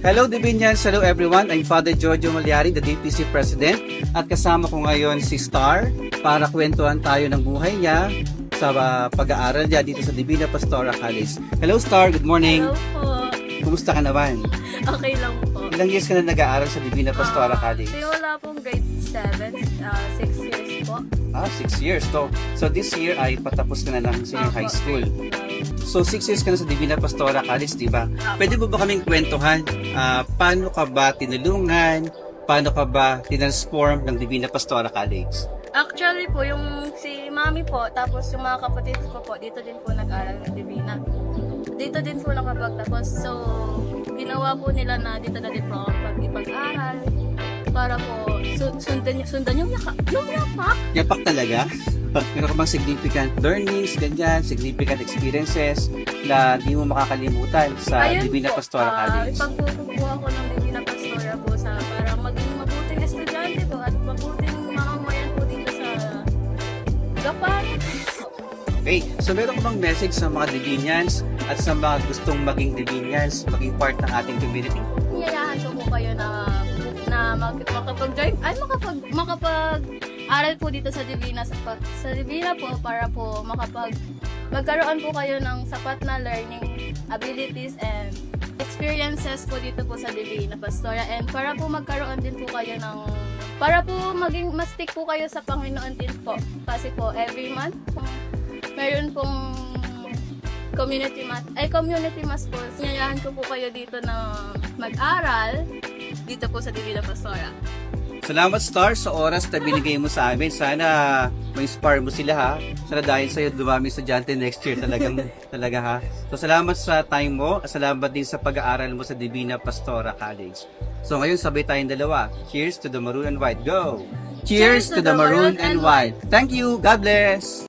Hello Divinians, hello everyone. I'm Father Giorgio Malyari, the DPC President. At kasama ko ngayon si Star para kwentuhan tayo ng buhay niya sa uh, pag-aaral niya dito sa Divina Pastora College. Hello Star, good morning. Hello po. Kumusta ka naman? Okay lang po. Ilang years ka na nag-aaral sa Divina Pastora Ah, College? Simula pong grade 7, 6 years Ah, six years. So, so this year ay patapos ka na lang sa high school. grade 12. So, six years ka na sa Divina Pastora College, di ba? Pwede mo ba kaming kwentuhan? ah, paano ka ba tinulungan? Paano ka ba tinransform ng Divina Pastora College? Actually po, yung si mami po, tapos yung mga kapatid ko po, dito din po nag-aral ng Divina. Dito din po nakapagtapos. So, ginawa po nila na dito na din po ako pag-ipag-aral para po su- sundan, sundan yung yaka, yung yapak. Yapak talaga? Meron ka bang significant learnings, ganyan, significant experiences na di mo makakalimutan sa Ayun Divina po, Pastora ah, College? ipagpupupo ako ng Divina Pastora po sa para maging mabuting estudyante po at mabuting mamamayan po dito sa Gapan. Okay, so meron bang message sa mga Divinians at sa mga gustong maging Divinians, maging part ng ating community? Niyayahan ko po kayo na mag, makapag-drive, ay makapag, makapag aral po dito sa Divina sa, sa Divina po para po makapag magkaroon po kayo ng sapat na learning abilities and experiences po dito po sa Divina Pastora and para po magkaroon din po kayo ng para po maging mas stick po kayo sa Panginoon din po. Kasi po every month kung meron pong community math ay community math po sinyayahan ko po kayo dito na mag-aral dito po sa Divina Pastora Salamat Star sa oras na binigay mo sa amin. Sana ma-inspire mo sila ha. Sana dahil sa'yo dumami estudyante next year talagang talaga ha. So salamat sa time mo. at Salamat din sa pag-aaral mo sa Divina Pastora College. So ngayon sabay tayong dalawa. Cheers to the maroon and white. Go! Cheers, to the maroon and white. Thank you. God bless.